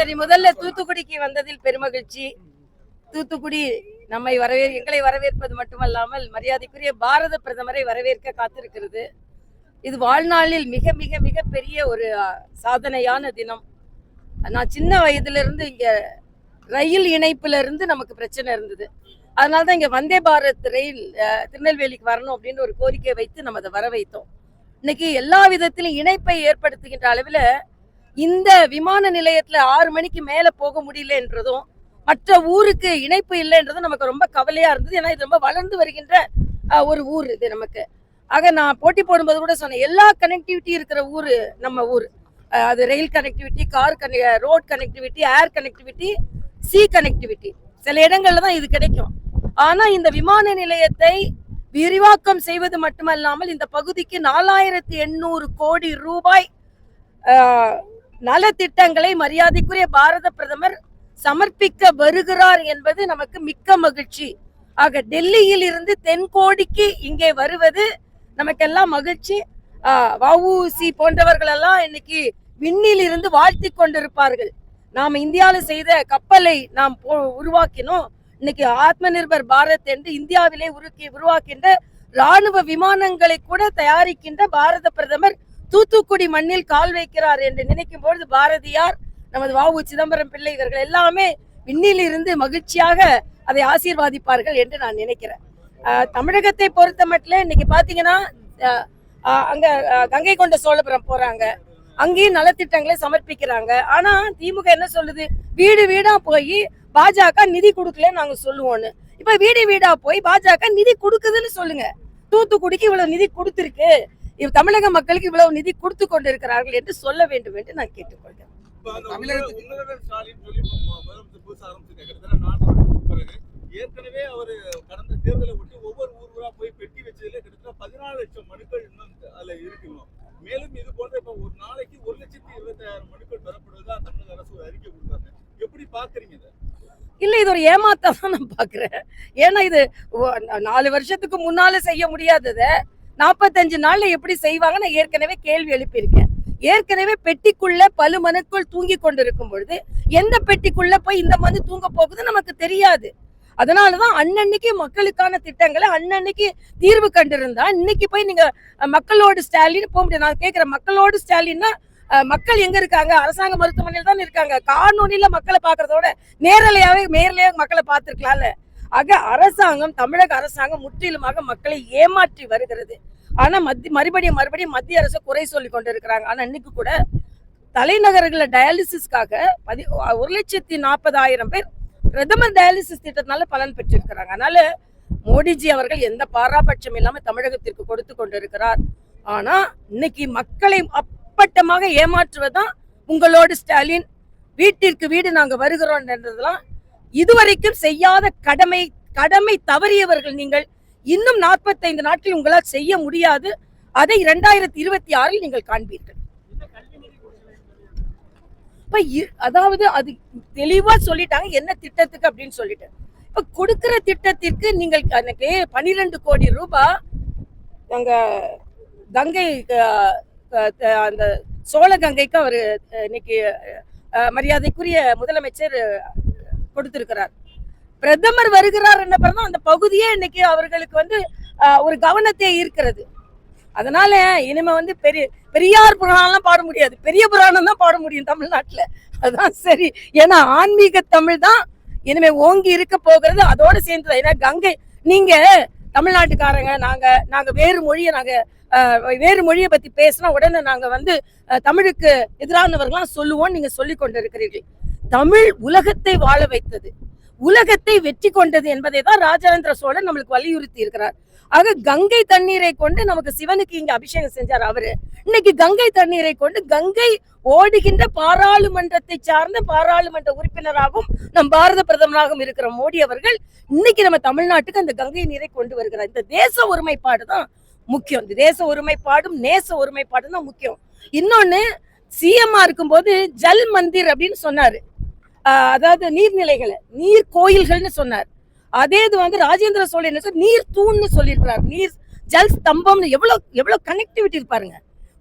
சரி முதல்ல தூத்துக்குடிக்கு வந்ததில் பெருமகிழ்ச்சி. தூத்துக்குடி நம்மை வரவே எங்களை வரவேற்பது மட்டுமல்லாமல் மரியாதைக்குரிய பாரத பிரதமரை வரவேற்க காத்திருக்கிறது. இது வாழ்நாளில் மிக மிக மிக பெரிய ஒரு சாதனையான தினம். நான் சின்ன வயதிலிருந்து இங்கே இங்க ரயில் இணைப்புல இருந்து நமக்கு பிரச்சனை இருந்தது. அதனால தான் இங்க வந்தே பாரத் ரயில் திருநெல்வேலிக்கு வரணும் அப்படின்னு ஒரு கோரிக்கை வைத்து நம்ம அதை வர வைத்தோம் இன்னைக்கு எல்லா விதத்திலும் இணைப்பை ஏற்படுத்துகின்ற அளவில் இந்த விமான நிலையத்துல ஆறு மணிக்கு மேல போக முடியல என்றதும் மற்ற ஊருக்கு இணைப்பு இல்லைன்றதும் நமக்கு ரொம்ப கவலையா இருந்தது. ஏன்னா இது ரொம்ப வளர்ந்து வருகின்ற ஒரு ஊர் இது நமக்கு. ஆக நான் போட்டி போடும்போது கூட சொன்னேன் எல்லா கனெக்டிவிட்டி இருக்கிற ஊர் நம்ம ஊர். அது rail connectivity car connect road connectivity air connectivity sea connectivity சில இடங்கள்ல தான் இது கிடைக்கும். ஆனா இந்த விமான நிலையத்தை விரிவாக்கம் செய்வது மட்டுமல்லாமல் இந்த பகுதிக்கு நாலாயிரத்தி எண்ணூறு கோடி ரூபாய் நலத்திட்டங்களை மரியாதைக்குரிய பாரத பிரதமர் சமர்ப்பிக்க வருகிறார் என்பது நமக்கு மிக்க மகிழ்ச்சி. ஆக டெல்லியில் இருந்து தென்கோடிக்கு இங்கே வருவது நமக்கெல்லாம் மகிழ்ச்சி. வவுசி போன்றவர்களெல்லாம் போன்றவர்கள் எல்லாம் இன்னைக்கு விண்ணில் இருந்து வாழ்த்தி கொண்டிருப்பார்கள். நாம் இந்தியாவில் செய்த கப்பலை நாம் போ- உருவாக்கினோம். இன்னைக்கு ஆத்ம நிர்பர் பாரத் என்று இந்தியாவிலே உருக்கி உருவாக்கின்ற ராணுவ விமானங்களை கூட தயாரிக்கின்ற பாரத பிரதமர் தூத்துக்குடி மண்ணில் கால் வைக்கிறார் என்று நினைக்கும் பொழுது பாரதியார் நமது வாவு சிதம்பரம் பிள்ளை இவர்கள் எல்லாமே விண்ணில் இருந்து மகிழ்ச்சியாக அதை ஆசீர்வாதிப்பார்கள் என்று நான் நினைக்கிறேன். தமிழகத்தை பொறுத்த மட்டும் இன்னைக்கு பாத்தீங்கன்னா அங்க கங்கை கொண்ட சோழபுரம் போறாங்க. அங்கேயும் நலத்திட்டங்களை சமர்ப்பிக்கிறாங்க. ஆனா திமுக என்ன சொல்லுது? வீடு வீடா போய் பாஜக நிதி கொடுக்கலன்னு நாங்க சொல்லுவோம்னு இப்ப வீடு வீடா போய் பாஜக நிதி கொடுக்குதுன்னு சொல்லுங்க. தூத்துக்குடிக்கு இவ்வளவு நிதி கொடுத்துருக்கு. தமிழக மக்களுக்கு இவ்வளவு நிதி கொடுத்து கொண்டிருக்கிறார்கள் என்று சொல்ல வேண்டும் என்று நான் கேட்டுக்கொள்கிறேன். ஏற்கனவே அவரு கடந்த தேர்தலை ஒட்டி ஒவ்வொரு ஊர் போய் பெட்டி வச்சதுல கிட்டத்தட்ட பதினாலு லட்சம் மனுக்கள் இன்னும் அதுல இருக்கணும் மேலும் இது போன்ற இப்ப ஒரு நாளைக்கு ஒரு லட்சத்தி இருபத்தாயிரம் மனுக்கள் பெறப்படுவதா தமிழக அரசு ஒரு அறிக்கை கொடுத்தாங்க. எப்படி பாக்குறீங்க இதை? இல்ல இது ஒரு ஏமாத்தம் தான் நான் பாக்குறேன் ஏன்னா இது நாலு வருஷத்துக்கு முன்னால செய்ய முடியாதத நாற்பத்தஞ்சு நாள்ல எப்படி செய்வாங்க நான் ஏற்கனவே கேள்வி எழுப்பியிருக்கேன். ஏற்கனவே பெட்டிக்குள்ள பல மனுக்கள் தூங்கி கொண்டிருக்கும் பொழுது எந்த பெட்டிக்குள்ள போய் இந்த மனு தூங்க போகுது நமக்கு தெரியாது. அதனாலதான் அன்னன்னைக்கு மக்களுக்கான திட்டங்களை அன்னன்னைக்கு தீர்வு கண்டிருந்தா இன்னைக்கு போய் நீங்க மக்களோடு ஸ்டாலின் போக முடியாது. நான் கேட்கிறேன் மக்களோடு ஸ்டாலின்னா மக்கள் எங்க இருக்காங்க? அரசாங்க மருத்துவமனையில் தான் இருக்காங்க. காணொலியில மக்களை பாக்குறதோட நேரலையாவே நேரலையாக மக்களை பார்த்துருக்கலாம்ல. ஆக அரசாங்கம் தமிழக அரசாங்கம் முற்றிலுமாக மக்களை ஏமாற்றி வருகிறது. ஆனால் மத்தி மறுபடியும் மறுபடியும் மத்திய அரசு குறை சொல்லி கொண்டிருக்கிறாங்க. ஆனால் இன்னைக்கு கூட தலைநகர்களில் டயாலிசிஸ்க்காக பதி ஒரு லட்சத்தி நாற்பதாயிரம் பேர் பிரதமர் டயாலிசிஸ் திட்டத்தினால பலன் பெற்றிருக்கிறாங்க. அதனால மோடிஜி அவர்கள் எந்த பாராபட்சம் இல்லாமல் தமிழகத்திற்கு கொடுத்து கொண்டிருக்கிறார். ஆனா இன்னைக்கு மக்களை அப்பட்டமாக ஏமாற்றுவதுதான் உங்களோடு ஸ்டாலின். வீட்டிற்கு வீடு நாங்கள் வருகிறோம் என்றதெல்லாம் இதுவரைக்கும் செய்யாத கடமை கடமை தவறியவர்கள் நீங்கள். இன்னும் நாற்பத்தைந்து நாட்களில் உங்களால் செய்ய முடியாது. அதை இரண்டாயிரத்தி இருபத்தி ஆறில் நீங்கள் காண்பீர்கள். இப்ப அதாவது அது தெளிவா சொல்லிட்டாங்க என்ன திட்டத்துக்கு அப்படின்னு சொல்லிட்டு. இப்ப கொடுக்கிற திட்டத்திற்கு நீங்கள் எனக்கு பனிரெண்டு கோடி ரூபாய் நாங்க கங்கை அந்த சோழ கங்கைக்கு அவர் இன்னைக்கு மரியாதைக்குரிய முதலமைச்சர் கொடுத்துருக்கிறார் கொடுத்திருக்கிறார். பிரதமர் வருகிறார் என்ன பிறகு அந்த பகுதியே இன்னைக்கு அவர்களுக்கு வந்து ஒரு கவனத்தை ஈர்க்கிறது. அதனால இனிமே வந்து பெரிய பெரியார் புராணம்லாம் பாட முடியாது. பெரிய புராணம் தான் பாட முடியும் தமிழ்நாட்டில். அதான் சரி. ஏன்னா ஆன்மீக தமிழ் தான் இனிமே ஓங்கி இருக்க போகிறது. அதோட சேர்ந்து ஏன்னா கங்கை நீங்க தமிழ்நாட்டுக்காரங்க நாங்க நாங்க வேறு மொழியை நாங்க வேறு மொழியை பத்தி பேசினா உடனே நாங்க வந்து தமிழுக்கு எதிரானவர்களாம் சொல்லுவோம் நீங்க சொல்லி கொண்டிருக்கிறீர்கள். தமிழ் உலகத்தை வாழ வைத்தது. உலகத்தை வெற்றி கொண்டது என்பதை தான் ராஜேந்திர சோழன் நம்மளுக்கு வலியுறுத்தி இருக்கிறார். ஆக கங்கை தண்ணீரை கொண்டு நமக்கு சிவனுக்கு இங்க அபிஷேகம் செஞ்சார் அவரு. இன்னைக்கு கங்கை தண்ணீரை கொண்டு கங்கை ஓடுகின்ற பாராளுமன்றத்தை சார்ந்த பாராளுமன்ற உறுப்பினராகவும் நம் பாரத பிரதமராகவும் இருக்கிற மோடி அவர்கள் இன்னைக்கு நம்ம தமிழ்நாட்டுக்கு அந்த கங்கை நீரை கொண்டு வருகிறார். இந்த தேச ஒருமைப்பாடு தான் முக்கியம். இந்த தேச ஒருமைப்பாடும் நேச ஒருமைப்பாடும் தான் முக்கியம். இன்னொன்னு சிஎம்மா இருக்கும்போது ஜல் மந்திர் அப்படின்னு சொன்னாரு. அதாவது நீர்நிலைகளை நீர் கோயில்கள்னு சொன்னார். அதே இது வந்து ராஜேந்திர சோழன் என்ன நீர் தூண்னு சொல்லியிருக்கிறார். நீர் ஜல் ஸ்தம்பம்னு எவ்வளோ எவ்வளோ கனெக்டிவிட்டி இருப்பாருங்க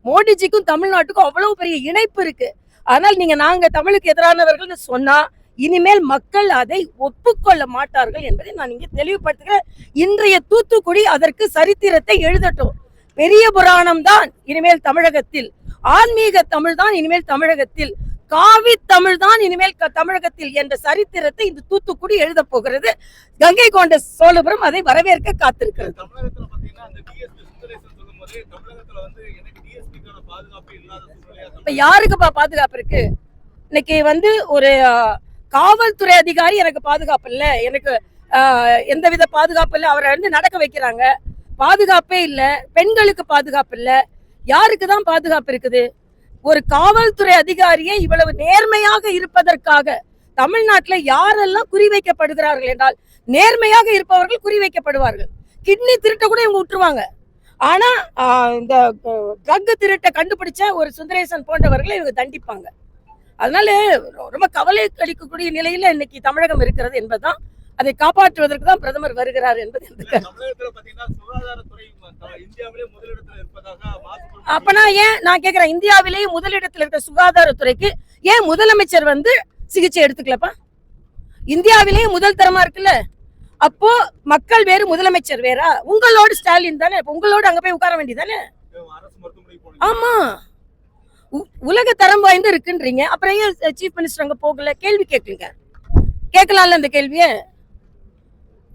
மோடிஜிக்கும் தமிழ்நாட்டுக்கும் அவ்வளோ பெரிய இணைப்பு இருக்கு. ஆனால் நீங்க நாங்க தமிழுக்கு எதிரானவர்கள்னு சொன்னா இனிமேல் மக்கள் அதை ஒப்புக்கொள்ள மாட்டார்கள் என்பதை நான் இங்கே தெளிவுபடுத்துகிறேன். இன்றைய தூத்துக்குடி அதற்கு சரித்திரத்தை எழுதட்டும். பெரிய புராணம் தான் இனிமேல் தமிழகத்தில். ஆன்மீக தமிழ் தான் இனிமேல் தமிழகத்தில். காவி தமிழ் தான் இனிமேல் தமிழகத்தில் என்ற சரித்திரத்தை இந்த தூத்துக்குடி எழுத போகிறது. கங்கை கொண்ட சோழபுரம் அதை வரவேற்க காத்திருக்கிறது. இப்ப யாருக்குப்பா பாதுகாப்பு இருக்கு? இன்னைக்கு வந்து ஒரு காவல்துறை அதிகாரி எனக்கு பாதுகாப்பு இல்ல. எனக்கு எந்தவித பாதுகாப்பு இல்ல. அவரை வந்து நடக்க வைக்கிறாங்க. பாதுகாப்பே இல்ல. பெண்களுக்கு பாதுகாப்பு இல்ல. யாருக்கு தான் பாதுகாப்பு இருக்குது? ஒரு காவல்துறை அதிகாரியே இவ்வளவு நேர்மையாக இருப்பதற்காக தமிழ்நாட்டில் யாரெல்லாம் குறிவைக்கப்படுகிறார்கள் என்றால் நேர்மையாக இருப்பவர்கள் குறிவைக்கப்படுவார்கள் கிட்னி திருட்ட கூட இவங்க விட்டுருவாங்க. ஆனா இந்த ட்ரக் திருட்டை கண்டுபிடிச்ச ஒரு சுந்தரேசன் போன்றவர்களை இவங்க தண்டிப்பாங்க. அதனால ரொம்ப கவலை அளிக்கக்கூடிய நிலையில இன்னைக்கு தமிழகம் இருக்கிறது என்பதுதான் அதை காப்பாற்றுவதற்கு தான் பிரதமர் வருகிறார் என்பது அப்பனா ஏன் நான் கேக்குறேன் இந்தியாவிலேயே முதலிடத்தில் இருக்க சுகாதாரத்துறைக்கு ஏன் முதலமைச்சர் வந்து சிகிச்சை எடுத்துக்கலப்பா? இந்தியாவிலேயே முதல் தரமா இருக்குல்ல? அப்போ மக்கள் வேறு முதலமைச்சர் வேறா? உங்களோட ஸ்டாலின் தானே? உங்களோட அங்க போய் உட்கார வேண்டியதானே? ஆமா. உலக தரம் வாய்ந்து இருக்குன்றீங்க. அப்புறம் ஏன் சீஃப் மினிஸ்டர் அங்க போகல? கேள்வி கேட்குங்க கேட்கலாம்ல இந்த கேள்விய?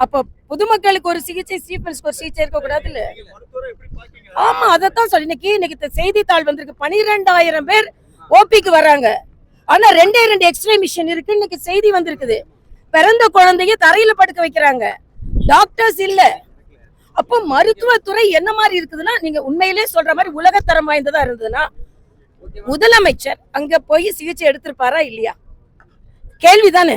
அப்ப பொதுமக்களுக்கு ஒரு சிகிச்சை மினிஸ்டர் ஒரு சிகிச்சை இருக்க கூடாதுல்ல நீங்க மருத்துவரை எப்படி பாக்கீங்க? ஆமா அதைத்தான் சொல்லி இன்னைக்கு இன்னைக்கு செய்தித்தாள் வந்திருக்கு. பனிரெண்டாயிரம் பேர் ஓபிக்கு வராங்க. ஆனா ரெண்டே ரெண்டு எக்ஸ்ரே மிஷின் இருக்கு. இன்னைக்கு செய்தி வந்திருக்குது. பிறந்த குழந்தைய தரையில படுக்க வைக்கிறாங்க. டாக்டர்ஸ் இல்ல. அப்போ மருத்துவத்துறை என்ன மாதிரி இருக்குதுன்னா நீங்க உண்மையிலே சொல்ற மாதிரி உலகத்தரம் வாய்ந்ததா இருந்ததுன்னா முதலமைச்சர் அங்க போய் சிகிச்சை எடுத்திருப்பாரா இல்லையா? கேள்விதானே?